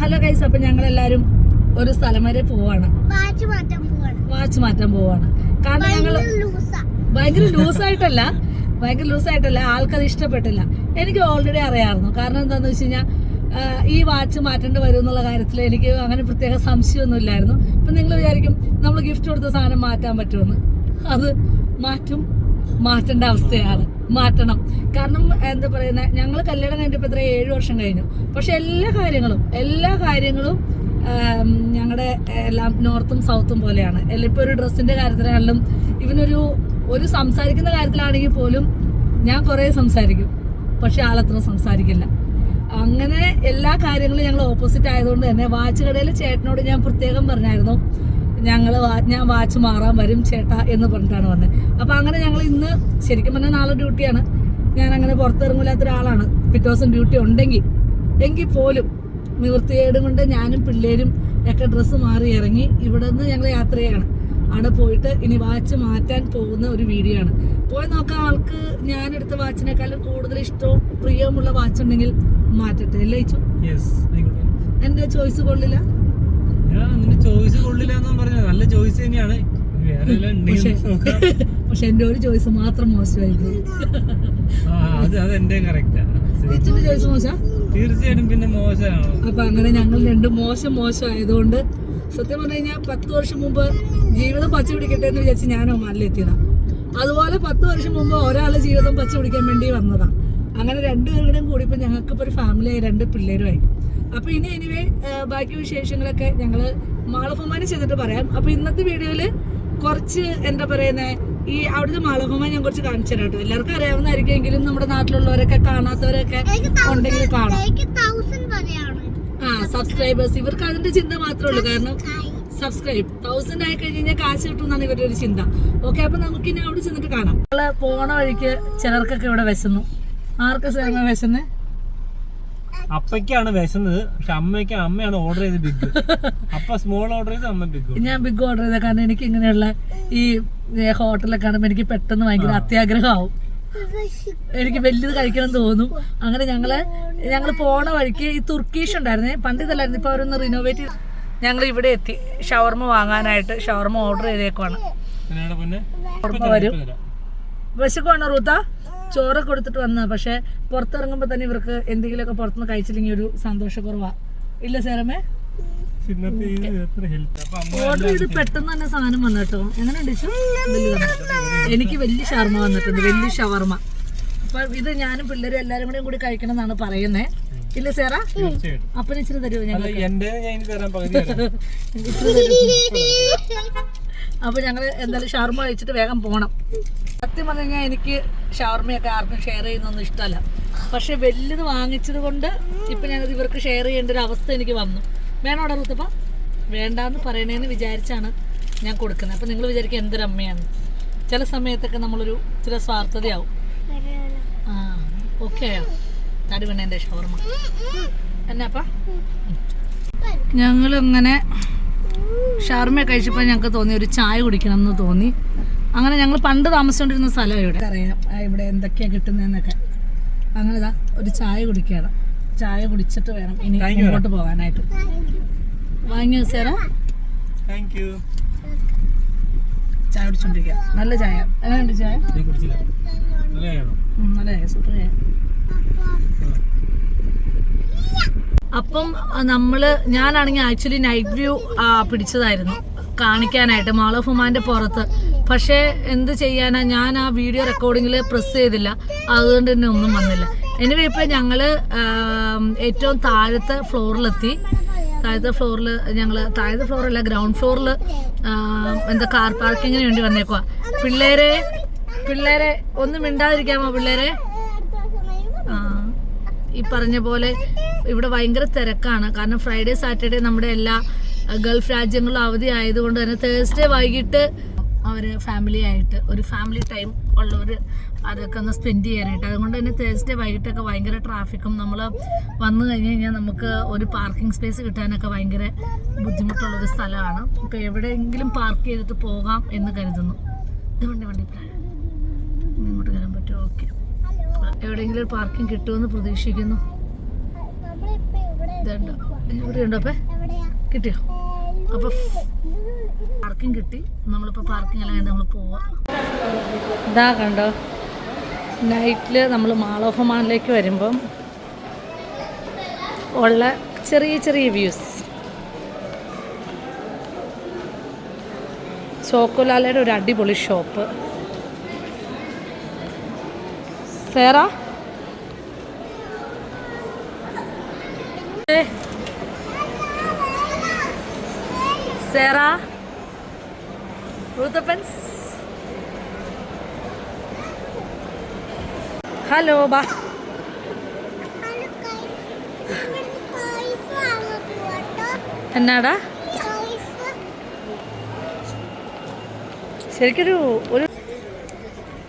Hello guys അപ്പൊ ഞങ്ങൾ എല്ലാരും ഒരു സ്ഥലം വരെ പോവാണ്. വാച്ച് മാറ്റാൻ പോവാണ്. കാരണം ഞങ്ങൾ ലൂസാ ഭയങ്കര ലൂസായിട്ടല്ല ഭയങ്കര ലൂസായിട്ടല്ല ആൾക്കത് ഇഷ്ടപ്പെട്ടില്ല. എനിക്ക് ഓൾറെഡി അറിയാമായിരുന്നു. കാരണം എന്താണെന്ന് വെച്ച് കഴിഞ്ഞാൽ ഈ വാച്ച് മാറ്റേണ്ടി വരും എന്നുള്ള കാര്യത്തിൽ എനിക്ക് അങ്ങനെ പ്രത്യേക സംശയമൊന്നും ഇല്ലായിരുന്നു. ഇപ്പം നിങ്ങൾ വിചാരിക്കും നമ്മൾ ഗിഫ്റ്റ് കൊടുത്ത സാധനം മാറ്റാൻ പറ്റുമെന്ന്. അത് മാറ്റും. മാറ്റേണ്ട അവസ്ഥയാണ്. മാറ്റണം. കാരണം എന്താ പറയുന്ന ഞങ്ങൾ കല്യാണം കഴിഞ്ഞപ്പോൾ എത്ര ഏഴ് വർഷം കഴിഞ്ഞു. പക്ഷെ എല്ലാ കാര്യങ്ങളും എല്ലാ കാര്യങ്ങളും ഞങ്ങളുടെ എല്ലാം നോർത്തും സൗത്തും പോലെയാണ്. ഇപ്പോൾ ഒരു ഡ്രസ്സിന്റെ കാര്യത്തിലാണെങ്കിലും ഇവനൊരു ഒരു സംസാരിക്കുന്ന കാര്യത്തിലാണെങ്കിൽ പോലും ഞാൻ കുറേ സംസാരിക്കും. പക്ഷെ ആളത്ര സംസാരിക്കില്ല. അങ്ങനെ എല്ലാ കാര്യങ്ങളും ഞങ്ങൾ ഓപ്പോസിറ്റ് ആയതുകൊണ്ട് തന്നെ വാച്ച് കടയിൽ ചേട്ടനോട് ഞാൻ പ്രത്യേകം പറഞ്ഞായിരുന്നു. ഞങ്ങൾ ഞാൻ വാച്ച് മാറാൻ വരും ചേട്ടാ എന്ന് പറഞ്ഞിട്ടാണ് വന്നത് അപ്പോൾ അങ്ങനെ ഞങ്ങൾ ഇന്ന് ശരിക്കും പറഞ്ഞാൽ നാളെ ഡ്യൂട്ടിയാണ്. ഞാൻ അങ്ങനെ പുറത്തിറങ്ങില്ലാത്ത ഒരാളാണ്. പിറ്റേ ദിവസം ഡ്യൂട്ടി ഉണ്ടെങ്കിൽ എങ്കിൽ പോലും നിവൃത്തിയേടും കൊണ്ട് ഞാനും പിള്ളേരും ഒക്കെ ഡ്രസ്സ് മാറി ഇറങ്ങി ഇവിടെ നിന്ന് ഞങ്ങൾ യാത്ര ചെയ്യാണ് അവിടെ പോയിട്ട് ഇനി വാച്ച് മാറ്റാൻ പോകുന്ന ഒരു വീഡിയോ ആണ്. പോയി നോക്കാം ആൾക്ക് ഞാൻ എടുത്ത വാച്ചിനേക്കാളും കൂടുതൽ ഇഷ്ടവും പ്രിയവുമുള്ള വാച്ച് ഉണ്ടെങ്കിൽ മാറ്റട്ടെ. അല്ലേ എന്റെ ചോയ്സ് കൊള്ളില്ല? നിന്റെ ചോയ്സ് കൊള്ളില്ല എന്ന് പറഞ്ഞത്. നല്ല ചോയ്സ് തന്നെയാണ്. പക്ഷേ എന്റെ ഒരു ചോയ്സ് മാത്രം മോശമായി അത് അത് എന്റെ കറക്റ്റാ ചോയ്സ് മോശം? തീർച്ചയായിട്ടും പിന്നെ മോശമാണോ. അപ്പൊ അങ്ങനെ ഞങ്ങൾ രണ്ടും മോശം മോശം ആയതുകൊണ്ട് സത്യം പറഞ്ഞു കഴിഞ്ഞാൽ പത്ത് വർഷം മുമ്പ് ജീവിതം പച്ച പിടിക്കട്ടെ എന്ന് വിചാരിച്ച് ഞാൻ ഒമാനിലെത്തിയതാ അതുപോലെ പത്ത് വർഷം മുമ്പ് ഒരാൾ ജീവിതം പച്ച പിടിക്കാൻ വേണ്ടി വന്നതാ. അങ്ങനെ രണ്ടുപേരുടെയും കൂടി ഇപ്പൊ ഞങ്ങൾക്ക് ഇപ്പൊ ഒരു ഫാമിലിയായി രണ്ട് പിള്ളേരുമായി. അപ്പൊ ഇനി എനിവേ ബാക്കി വിശേഷങ്ങളൊക്കെ ഞങ്ങൾ മാളഭമാനം ചെയ്തിട്ട് പറയാം. അപ്പൊ ഇന്നത്തെ വീഡിയോയിൽ കുറച്ച് എന്താ പറയുന്നേ ഈ അവിടുത്തെ മാളഭമാൻ ഞാൻ കുറച്ച് കാണിച്ചു തരാം കേട്ടോ. എല്ലാവർക്കും അറിയാവുന്നതായിരിക്കും എങ്കിലും നമ്മുടെ നാട്ടിലുള്ളവരൊക്കെ കാണാത്തവരൊക്കെ ഉണ്ടെങ്കിൽ കാണാം. ആ സബ്സ്ക്രൈബേഴ്സ് ഇവർക്ക് അതിന്റെ ചിന്ത മാത്രമേ ഉള്ളൂ. കാരണം സബ്സ്ക്രൈബ് തൗസൻഡ് ആയി കഴിഞ്ഞ് കഴിഞ്ഞാൽ കാശ് കിട്ടും എന്നാണ് ഇവരുടെ ഒരു ചിന്ത. ഓക്കെ അപ്പൊ നമുക്ക് ഇനി അവിടെ ചെന്നിട്ട് കാണാം. പോണ വഴിക്ക് ചിലർക്കൊക്കെ ഇവിടെ വിശന്നു. ആർക്കൊക്കെ വിശന്ന്? അപ്പയ്ക്കാണ് വിശന്നത്. പക്ഷെ അമ്മയ്ക്ക് അമ്മയാണ് ഓർഡർ ചെയ്ത് ബിഗ് അപ്പ സ്മോൾ ഓർഡർ ചെയ്ത് അമ്മ ബിഗ് ഞാൻ ബിഗ് ഓർഡർ ചെയ്ത. കാരണം എനിക്ക് ഇങ്ങനെയുള്ള ഈ ഹോട്ടലൊക്കെ കാണുമ്പോൾ എനിക്ക് പെട്ടെന്ന് ഭയങ്കര അത്യാഗ്രഹമാവും. എനിക്ക് വലിയത് കഴിക്കണം തോന്നും. അങ്ങനെ ഞങ്ങൾ ഞങ്ങൾ പോണ വഴിക്ക് ഈ തുർക്കീഷ് ഉണ്ടായിരുന്നേ. പണ്ട് ഇതല്ലായിരുന്നു. ഇപ്പൊ അവരൊന്ന് റിനോവേറ്റ് ചെയ്ത് ഞങ്ങൾ ഇവിടെ എത്തി. ഷവർമ വാങ്ങാനായിട്ട് ഷവർമ ഓർഡർ ചെയ്തേക്കുവാണ്. വരും. വിശക്കുവാണോ റൂത്ത? ചോറ് കൊടുത്തിട്ട് വന്ന. പക്ഷെ പുറത്തിറങ്ങുമ്പോൾ തന്നെ ഇവർക്ക് എന്തെങ്കിലുമൊക്കെ പുറത്തുനിന്ന് കഴിച്ചില്ലെങ്കിൽ ഒരു സന്തോഷക്കുറവാ. ഇല്ല സേറമേ ഇന്നത്തെ ഇത് എത്ര ഹെൽത്ത് അപ്പൊ ഓർഡർ ചെയ്ത് പെട്ടെന്ന് തന്നെ സാധനം വന്നു കേട്ടോ എങ്ങനെയുണ്ട് ഇച്ചു? എനിക്ക് വലിയ ഷവർമ വന്നിട്ടുണ്ട്. വലിയ ഷവർമ. അപ്പൊ ഇത് ഞാനും പിള്ളേരും എല്ലാരും കൂടെ കൂടി കഴിക്കണം എന്നാണ് പറയുന്നേ. ഇല്ല സേറ? അപ്പൊ അപ്പന് ഇച്ചിരി തരുമോ ഞാൻ പകുതി തരാം അപ്പൊ ഞങ്ങൾ എന്തായാലും ഷവർമ കഴിച്ചിട്ട് വേഗം പോകണം സത്യം പറഞ്ഞു കഴിഞ്ഞാൽ എനിക്ക് ഷവർമയൊക്കെ ആർക്കും ഷെയർ ചെയ്യുന്നൊന്നും ഇഷ്ടമല്ല. പക്ഷെ വലുത് വാങ്ങിച്ചത് കൊണ്ട് ഇപ്പൊ ഞങ്ങൾ ഇവർക്ക് ഷെയർ ചെയ്യേണ്ട ഒരു അവസ്ഥ എനിക്ക് വന്നു. വേണോടാ റുത്തപ്പ വേണ്ടാന്ന് പറയണേന്ന് വിചാരിച്ചാണ് ഞാൻ കൊടുക്കുന്നത്. അപ്പൊ നിങ്ങൾ വിചാരിക്കും എന്തൊരമ്മയാണ്. ചില സമയത്തൊക്കെ നമ്മളൊരു ചില സ്വാർത്ഥതയാവും. ആ ഓക്കെ തടി വേണേന്റെ ഷവർമ. എന്നാപ്പാ? ഞങ്ങളിങ്ങനെ ഷവർമ കഴിച്ചപ്പോൾ ഞങ്ങൾക്ക് തോന്നി ഒരു ചായ കുടിക്കണം എന്ന് തോന്നി. അങ്ങനെ ഞങ്ങൾ പണ്ട് താമസിച്ചുകൊണ്ടിരുന്ന സ്ഥലം ഇവിടെ. അറിയാം ഇവിടെ എന്തൊക്കെയാണ് കിട്ടുന്നതെന്നൊക്കെ. അങ്ങനെ ഇതാ ഒരു ചായ കുടിക്കണം ചായ കുടിച്ചിട്ട് വേണം ഇനി മുമ്പോട്ട് പോകാനായിട്ട്. വാങ്ങിയോ സേറ? താങ്ക് യു ചായ കുടിച്ചോണ്ടിരിക്കുക നല്ല ചായ. എങ്ങനെയുണ്ട് ചായ? നല്ല ചായ സൂപ്പർ ചായ. അപ്പം നമ്മൾ ഞാനാണെങ്കിൽ ആക്ച്വലി നൈറ്റ് വ്യൂ പിടിച്ചതായിരുന്നു. കാണിക്കാനായിട്ട് മാൾ ഓഫ് ഉമാന്റെ പുറത്ത്. പക്ഷേ എന്ത് ചെയ്യാനാ? ഞാൻ ആ വീഡിയോ റെക്കോർഡിങ്ങിൽ പ്രസ് ചെയ്തില്ല. അതുകൊണ്ട് തന്നെ ഒന്നും വന്നില്ല. എനിവേ ഇപ്പം ഞങ്ങൾ ഏറ്റവും താഴത്തെ ഫ്ലോറിലെത്തി താഴത്തെ ഫ്ലോറിൽ ഞങ്ങൾ താഴത്തെ ഫ്ലോറല്ല ഗ്രൗണ്ട് ഫ്ലോറിൽ എന്താ കാർ പാർക്കിങ്ങിന് വേണ്ടി വന്നേക്കുവാ. പിള്ളേരെ പിള്ളേരെ ഒന്നും മിണ്ടാതിരിക്കാമോ പിള്ളേരെ? ഈ പറഞ്ഞ പോലെ ഇവിടെ ഭയങ്കര തിരക്കാണ്. കാരണം ഫ്രൈഡേ സാറ്റർഡേ നമ്മുടെ എല്ലാ ഗൾഫ് രാജ്യങ്ങളും അവധി ആയതുകൊണ്ട് തന്നെ തേഴ്സ്ഡേ വൈകിട്ട് അവർ ഫാമിലി ആയിട്ട് ഒരു ഫാമിലി ടൈം ഉള്ളവർ അതൊക്കെ ഒന്ന് സ്പെൻഡ് ചെയ്യാനായിട്ട്. അതുകൊണ്ട് തന്നെ തേഴ്സ്ഡേ വൈകിട്ടൊക്കെ ഭയങ്കര ട്രാഫിക്കും നമ്മൾ വന്നു കഴിഞ്ഞ് കഴിഞ്ഞാൽ നമുക്ക് ഒരു പാർക്കിംഗ് സ്പേസ് കിട്ടാനൊക്കെ ഭയങ്കര ബുദ്ധിമുട്ടുള്ളൊരു സ്ഥലമാണ്. ഇപ്പോൾ എവിടെയെങ്കിലും പാർക്ക് ചെയ്തിട്ട് പോകാം എന്ന് കരുതുന്നു. ഇത് വണ്ടി വണ്ടി. ഇങ്ങോട്ട് വരാൻ പറ്റുമോ? ഓക്കെ എവിടെയെങ്കിലും ഒരു പാർക്കിംഗ് കിട്ടുമെന്ന് പ്രതീക്ഷിക്കുന്നു. ഇതുണ്ട്. ഇവിടെ ഉണ്ടോ അപ്പേ? കിട്ടിയോ? അപ്പൊ പാർക്കിംഗ് കിട്ടി. നമ്മളിപ്പോൾ പാർക്കിംഗ് എല്ലാം കഴിഞ്ഞ് നമ്മൾ പോവാം. ഇതാ കണ്ടോ? നൈറ്റിൽ നമ്മൾ മാൾ ഓഫ് മാളിലേക്ക് വരുമ്പം ഉള്ള ചെറിയ ചെറിയ വ്യൂസ്. ചോക്കോലാലയുടെ ഒരു അടിപൊളി shop. Sarah? Sarah? Ruthapens? Hello ബാ എന്നാടാ ശരിക്കൊരു ഒരു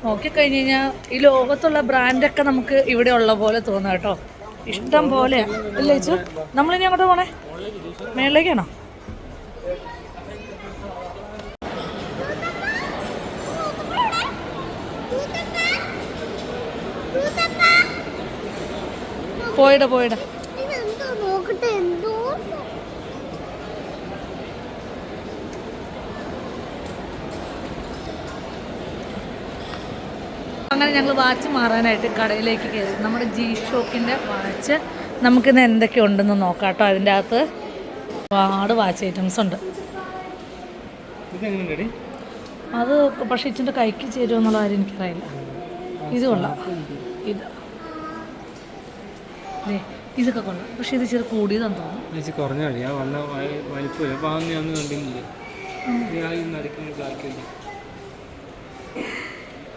നോക്കിക്കഴിഞ്ഞ് കഴിഞ്ഞാൽ ഈ ലോകത്തുള്ള ബ്രാൻഡൊക്കെ നമുക്ക് ഇവിടെ ഉള്ള പോലെ തോന്നാം കേട്ടോ ഇഷ്ടം പോലെ. അല്ലേ ചേച്ചു നമ്മളിനി അങ്ങോട്ട് പോണേ. മേളിലേക്കാണോ? പോയിട പോയിട. നോക്കട്ടെ എന്തോ അങ്ങനെ ഞങ്ങൾ വാച്ച് മാറാനായിട്ട് കടയിലേക്ക് കയറി. നമ്മുടെ ജി ഷോക്കിന്റെ വാച്ച് നമുക്കിന്ന് എന്തൊക്കെ ഉണ്ടെന്ന് നോക്കാം കേട്ടോ. അതിന്റെ അകത്ത് ഒരുപാട് വാച്ച് ഐറ്റംസ് ഉണ്ട്. അത് പക്ഷേ ഇച്ചിന്റെ കൈക്ക് ചേരുമോ എന്നുള്ള കാര്യം എനിക്കറിയില്ല. ഇത് കൊള്ളാം. ഇത്. ദേ, ഇതൊക്കെ കൊള്ളാം. പക്ഷേ ഇത് ഇച്ചിരി കൂടിയതാന്ന് തോന്നുന്നു. കുറഞ്ഞ മതി ആ വന്ന വലിപ്പമില്ല അപ്പൊ അന്ന് അന്ന് കണ്ടില്ലേ ഞാൻ ഈ നടുക്കുന്ന ബ്ലാക്ക് ആ,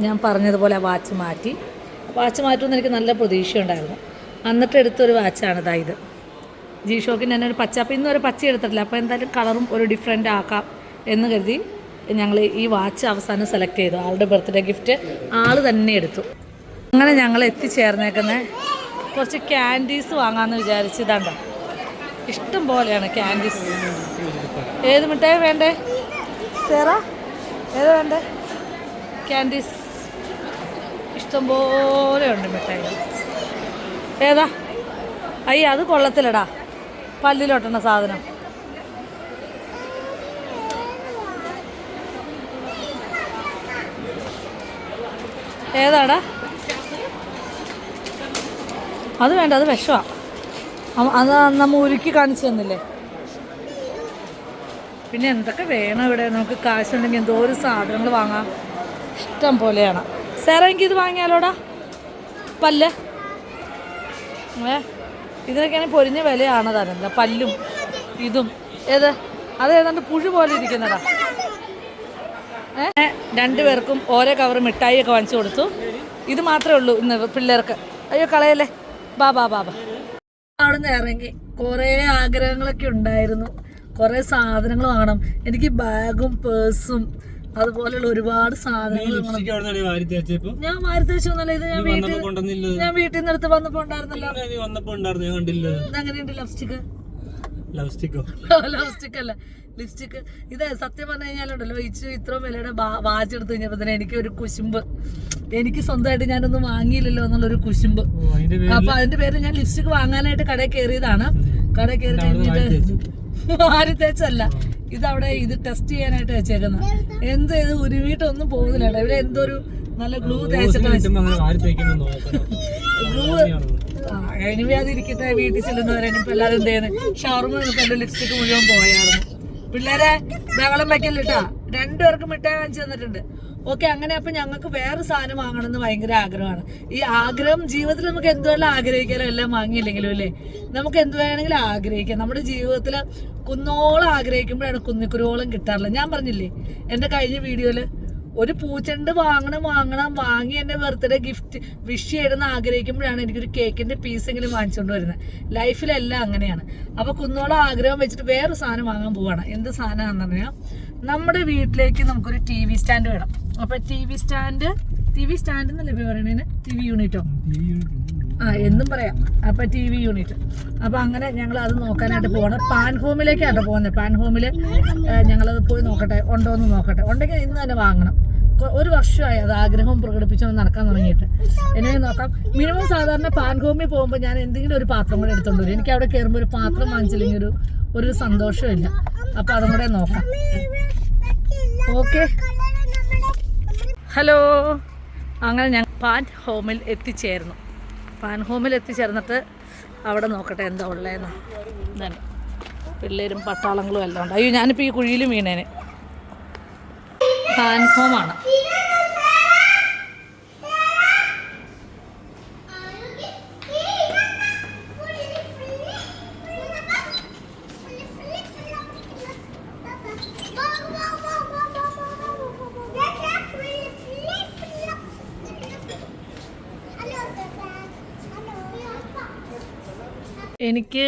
ഞാൻ പറഞ്ഞതുപോലെ ആ വാച്ച് മാറ്റി. വാച്ച് മാറ്റുമെന്ന് എനിക്ക് നല്ല പ്രതീക്ഷയുണ്ടായിരുന്നു. എന്നിട്ട് എടുത്തൊരു വാച്ചാണ് ഇതാ ഇത്. ജി ഷോക്കിന് തന്നെ ഒരു പച്ച അപ്പം ഇന്നും ഒരു പച്ച എടുത്തിട്ടില്ല. അപ്പോൾ എന്തായാലും കളറും ഒരു ഡിഫറെന്റ് ആക്കാം എന്ന് കരുതി ഞങ്ങൾ ഈ വാച്ച് അവസാനം സെലക്ട് ചെയ്തു. ആളുടെ ബർത്ത്ഡേ ഗിഫ്റ്റ് ആൾ തന്നെ എടുത്തു. അങ്ങനെ ഞങ്ങൾ എത്തിച്ചേർന്നേക്കുന്ന. കുറച്ച് ക്യാൻഡീസ് വാങ്ങാമെന്ന് വിചാരിച്ച് ഇതാണ്ട ഇഷ്ടം പോലെയാണ് ക്യാൻഡീസ് ഏത് മിഠായി വേണ്ടേ? സേറ. ഏത് വേണ്ടേ? ക്യാൻഡീസ് ഇഷ്ടംപോലെ ഉണ്ട് മിഠായി. ഏതാ? അയ്യ അത് കൊള്ളത്തിലടാ പല്ലിലൊട്ടണ സാധനം. ഏതാടാ? അത് വേണ്ട അത് വിഷമാ അമ്മ- അത് നമ്മൾ ഉരുക്കി കാണിച്ചു തന്നില്ലേ? പിന്നെ എന്തൊക്കെ വേണം ഇവിടെ? നമുക്ക് കാശുണ്ടെങ്കിൽ എന്തോ ഒരു സാധനങ്ങൾ വാങ്ങാം. ഇഷ്ടം പോലെയാണ്. സാറേ എനിക്കിത് വാങ്ങിയാലോടാ? പല്ല്. ഏ ഇതിനൊക്കെയാണെങ്കിൽ പൊരിഞ്ഞ വിലയാണ് തരുന്നത് പല്ലും ഇതും. ഏത്? അത് ഏതാണ്ട് പുഴു പോലെ ഇരിക്കുന്നതാ. ഏ രണ്ടുപേർക്കും ഓരോ കവർ മിഠായിയൊക്കെ വാങ്ങിച്ചു കൊടുത്തു. ഇത് മാത്രമേ ഉള്ളൂ ഇന്ന് പിള്ളേർക്ക്. അയ്യോ കളയല്ലേ? ബാ ബാ ബാ. അവിടുന്ന് ഇറങ്ങി. കുറേ ആഗ്രഹങ്ങളൊക്കെ ഉണ്ടായിരുന്നു. കുറേ സാധനങ്ങൾ വാങ്ങണം. എനിക്ക് ബാഗും പേഴ്സും അതുപോലെയുള്ള ഒരുപാട് സാധനങ്ങൾ ഞാൻ വാരി തേച്ചു ഇത് ഞാൻ വീട്ടിൽ ഞാൻ വീട്ടിൽ നിന്ന് എടുത്ത് വന്നപ്പോ ഉണ്ടായിരുന്നല്ലോ ലിപ്സ്റ്റിക് അല്ല? ലിപ്സ്റ്റിക് ഇത് സത്യം പറഞ്ഞു കഴിഞ്ഞാലുണ്ടല്ലോ ഇച്ചു ഇത്രയും വിലയുടെ വാച്ച് എടുത്തു കഴിഞ്ഞപ്പോ തന്നെ എനിക്ക് ഒരു കുശുമ്പ്. എനിക്ക് സ്വന്തമായിട്ട് ഞാനൊന്നും വാങ്ങിയില്ലല്ലോ എന്നുള്ള ഒരു കുശുമ്പ് അപ്പൊ അതിന്റെ പേര് ഞാൻ ലിപ്സ്റ്റിക് വാങ്ങാനായിട്ട് കടയിൽ കയറിയതാണ്. കടയിൽ കയറി കഴിഞ്ഞിട്ട് ആരി തേച്ചല്ല ഇത് അവിടെ ഇത് ടെസ്റ്റ് ചെയ്യാനായിട്ട് വെച്ചേക്കുന്നത് എന്ത് ഇത് ഉരുവിട്ടൊന്നും പോകുന്നില്ല. ഇവിടെ എന്തൊരു ഒരു നല്ല ഗ്ലൂ തേച്ചിട്ട് ഗ്ലൂ എനിവേ അതിരിക്കട്ടെ വീട്ടിൽ ചെല്ലുന്നവരെ ഇപ്പൊ എല്ലാവരും എന്ത് ചെയ്യുന്നത് ഷവർമ എന്റെ ലിപ്സ്റ്റിക് മുഴുവൻ പോയായിരുന്നു. പിള്ളേരെ ബഹളം വെക്കല്ലിട്ടാ. രണ്ടുപേർക്കും മിഠായി വാങ്ങിച്ചു തന്നിട്ടുണ്ട്. ഓക്കെ അങ്ങനെ അപ്പൊ ഞങ്ങൾക്ക് വേറെ സാധനം വാങ്ങണം എന്ന് ഭയങ്കര ആഗ്രഹമാണ്. ഈ ആഗ്രഹം ജീവിതത്തിൽ നമുക്ക് എന്തുവല്ല ആഗ്രഹിക്കാലോ എല്ലാം വാങ്ങിയില്ലെങ്കിലും അല്ലേ? നമുക്ക് എന്ത് വേണമെങ്കിലും ആഗ്രഹിക്കാം. നമ്മുടെ ജീവിതത്തിൽ കുന്നോളം ആഗ്രഹിക്കുമ്പോഴാണ് കുന്നിക്കുരുവോളം കിട്ടാറില്ല ഞാൻ പറഞ്ഞില്ലേ എന്റെ കഴിഞ്ഞ വീഡിയോയിൽ ഒരു പൂച്ചെണ്ട് വാങ്ങണം വാങ്ങണം വാങ്ങി എന്റെ ബർത്ത്ഡേ ഗിഫ്റ്റ് വിഷ് ചെയ്യണമെന്ന് ആഗ്രഹിക്കുമ്പോഴാണ് എനിക്കൊരു കേക്കിന്റെ പീസെങ്കിലും വാങ്ങിച്ചുകൊണ്ട് വരുന്നത്. ലൈഫിലെല്ലാം അങ്ങനെയാണ്. അപ്പോൾ കുന്നോളം ആഗ്രഹം വെച്ചിട്ട് വേറെ സാധനം വാങ്ങാൻ പോവാണ്. എന്ത് സാധനമാണെന്ന് പറഞ്ഞാൽ നമ്മുടെ വീട്ടിലേക്ക് നമുക്കൊരു ടി വി സ്റ്റാൻഡ് വേണം. അപ്പോൾ T V stand T V stand എന്നല്ലേ പറയണേ ടി വി യൂണിറ്റോ ആ എന്നും പറയാം. അപ്പൊ ടി വി യൂണിറ്റ് അപ്പൊ അങ്ങനെ ഞങ്ങൾ അത് നോക്കാനായിട്ട് പോകണം പാൻ ഹോമിലേക്കാണ് പോകുന്നത് പാൻ ഹോമിൽ ഞങ്ങളത് പോയി നോക്കട്ടെ. ഉണ്ടോ എന്ന് നോക്കട്ടെ. ഉണ്ടെങ്കിൽ ഇന്ന് തന്നെ വാങ്ങണം. ഒരു വർഷമായി അത് ആഗ്രഹം പ്രകടിപ്പിച്ചൊന്ന് നടക്കാൻ തുടങ്ങിയിട്ട്. എന്നെ നോക്കാം? മിനിമം സാധാരണ പാൻ ഹോമിൽ പോകുമ്പോൾ ഞാൻ എന്തെങ്കിലും ഒരു പാത്രം കൂടെ എടുത്തോണ്ട് വരും. എനിക്ക് അവിടെ കയറുമ്പോൾ ഒരു പാത്രം വാങ്ങിച്ചില്ലെങ്കിൽ ഒരു ഒരു സന്തോഷമില്ല അപ്പൊ അതും കൂടെ നോക്കാം. ഓക്കെ ഹലോ അങ്ങനെ ഞാൻ പാൻ ഹോമിൽ എത്തിച്ചേർന്നു. പാൻ ഹോമിൽ എത്തിച്ചേർന്നിട്ട് അവിടെ നോക്കട്ടെ എന്താ ഉള്ളതെന്ന് ഇതാണ്. പിള്ളേരും പട്ടാളങ്ങളും എല്ലാം ഉണ്ട്. അയ്യോ ഞാനിപ്പോൾ ഈ കുഴിയിൽ വീണേന്. ഫാൻ ഹോമാണ് എനിക്ക്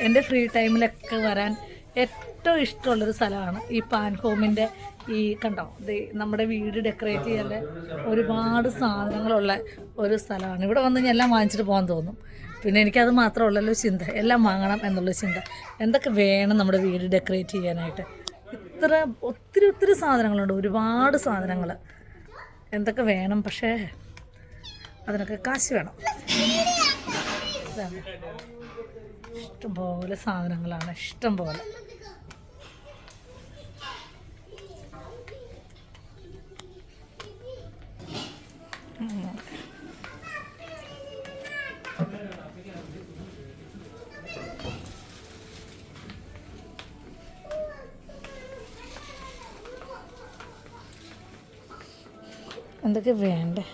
എന്റെ ഫ്രീ ടൈമിലൊക്കെ വരാൻ ഏറ്റവും ഇഷ്ടമുള്ളൊരു സ്ഥലമാണ് ഈ പാൻ ഹോമിന്റെ ഈ കണ്ടോ? നമ്മുടെ വീട് ഡെക്കറേറ്റ് ചെയ്യാതെ ഒരുപാട് സാധനങ്ങളുള്ള ഒരു സ്ഥലമാണ്. ഇവിടെ വന്ന് ഞാൻ എല്ലാം വാങ്ങിച്ചിട്ട് പോകാൻ തോന്നും. പിന്നെ എനിക്കത് മാത്രമല്ലല്ലോ ചിന്ത. എല്ലാം വാങ്ങണം എന്നുള്ള ചിന്ത. എന്തൊക്കെ വേണം നമ്മുടെ വീട് ഡെക്കറേറ്റ് ചെയ്യാനായിട്ട്? ഇത്ര ഒത്തിരി ഒത്തിരി സാധനങ്ങളുണ്ട്. ഒരുപാട് സാധനങ്ങൾ എന്തൊക്കെ വേണം? പക്ഷേ അതിനൊക്കെ കാശ് വേണം. ഇഷ്ടംപോലെ സാധനങ്ങളാണ് ഇഷ്ടംപോലെ. എന്തൊക്കെ വേണ്ടേ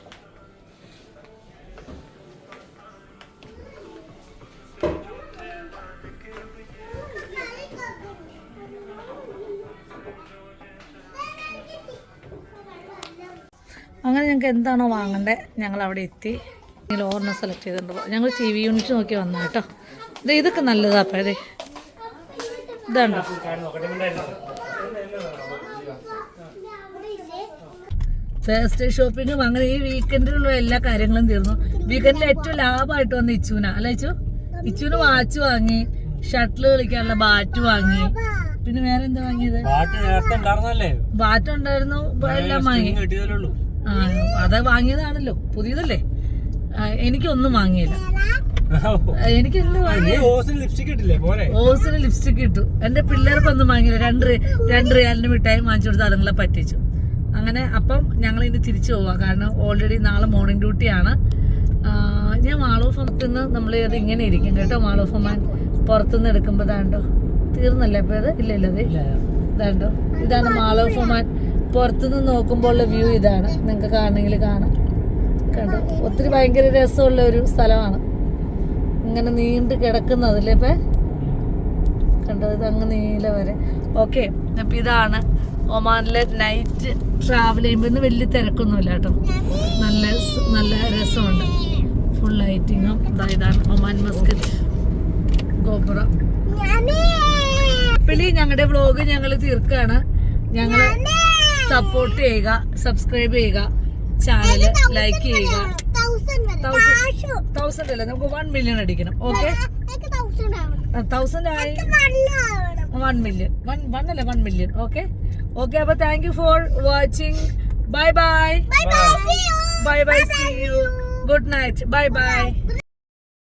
ഞങ്ങൾക്ക് എന്താണോ വാങ്ങണ്ടേ ഞങ്ങൾ അവിടെ എത്തി ഓർമ്മ സെലക്ട് ചെയ്തിട്ടുണ്ട്. ഞങ്ങൾ ടി വി യൂണിറ്റ് നോക്കി വന്ന കേട്ടോ. ഇത് ഇതൊക്കെ നല്ലതാ അപ്പം അതെ ഇതാണ്ടോ? ഫേസ്റ്റ് ഷോപ്പിങ്ങും അങ്ങനെ ഈ വീക്കെൻഡിലുള്ള എല്ലാ കാര്യങ്ങളും തീർന്നു. വീക്കെൻഡിൽ ഏറ്റവും ലാഭമായിട്ട് വന്ന ഇച്ചുന. അല്ല ഇച്ചു? ഇച്ചുന് വാച്ച് വാങ്ങി ഷട്ടിൽ കളിക്കാനുള്ള ബാറ്റ് വാങ്ങി. പിന്നെ വേറെ എന്താ വാങ്ങിയത്? ബാറ്റ് ഉണ്ടായിരുന്നു എല്ലാം വാങ്ങി. ആ അത് വാങ്ങിയതാണല്ലോ. പുതിയതല്ലേ? എനിക്കൊന്നും വാങ്ങിയില്ല. എനിക്ക് ഓസിന് ലിപ്സ്റ്റിക് ഇട്ടു. എന്റെ പിള്ളേർക്കൊന്നും വാങ്ങിയില്ല. രണ്ട് രണ്ട് റിയാലിന് മിഠായി വാങ്ങിച്ചു കൊടുത്ത് അതുങ്ങളെ പറ്റിച്ചു. അങ്ങനെ അപ്പം ഞങ്ങൾ ഇനി തിരിച്ചു പോവാം. കാരണം ഓൾറെഡി നാളെ മോർണിംഗ് ഡ്യൂട്ടിയാണ് ഞാൻ മാൾ ഓഫ് നമ്മൾ അത് ഇങ്ങനെ ഇരിക്കും കേട്ടോ. മാൾ ഓഫ് പുറത്തുനിന്ന് എടുക്കുമ്പോൾ ഇതാണ്ടോ? തീർന്നല്ലേ? അപ്പോൾ ഇത്? ഇല്ല. ഇല്ല ഇത് ഇതാണ്ടോ? ഇതാണ് മാൾ ഓഫ് പുറത്തുനിന്ന് നോക്കുമ്പോൾ ഉള്ള വ്യൂ ഇതാണ്. നിങ്ങൾക്ക് കാണണമെങ്കിൽ കാണാം. കണ്ടോ? ഒത്തിരി ഭയങ്കര രസമുള്ള ഒരു സ്ഥലമാണ്. ഇങ്ങനെ നീണ്ട് കിടക്കുന്നതല്ലേ ഇപ്പം? കണ്ടോ? ഇത് അങ്ങ് നീല വരെ. ഓക്കെ അപ്പം ഇതാണ് ഒമാനിലെ നൈറ്റ് ട്രാവൽ ചെയ്യുമ്പോൾ ഇന്ന് വലിയ തിരക്കൊന്നുമില്ല കേട്ടോ. നല്ല നല്ല രസമുണ്ട്. ഫുൾ ലൈറ്റിങ്ങും ഇതാ ഇതാണ് ഒമാൻ മസ്കറ്റ്. ഗോപുരം. പിള്ളി ഞങ്ങളുടെ വ്ളോഗ് ഞങ്ങൾ തീർക്കുകയാണ് ഞങ്ങൾ സപ്പോർട്ട് ചെയ്യുക സബ്സ്ക്രൈബ് ചെയ്യുക ചാനൽ ലൈക്ക് ചെയ്യുക. തൗസൻഡ് അല്ല നമുക്ക് വൺ മില്യൺ അടിക്കണം. ഓക്കെ തൗസൻഡ് ആയി വൺ മില്യൺ വൺ വൺ അല്ല വൺ മില്യൺ ഓക്കെ ഓക്കെ അപ്പൊ thank you for watching bye bye bye bye see you good night bye bye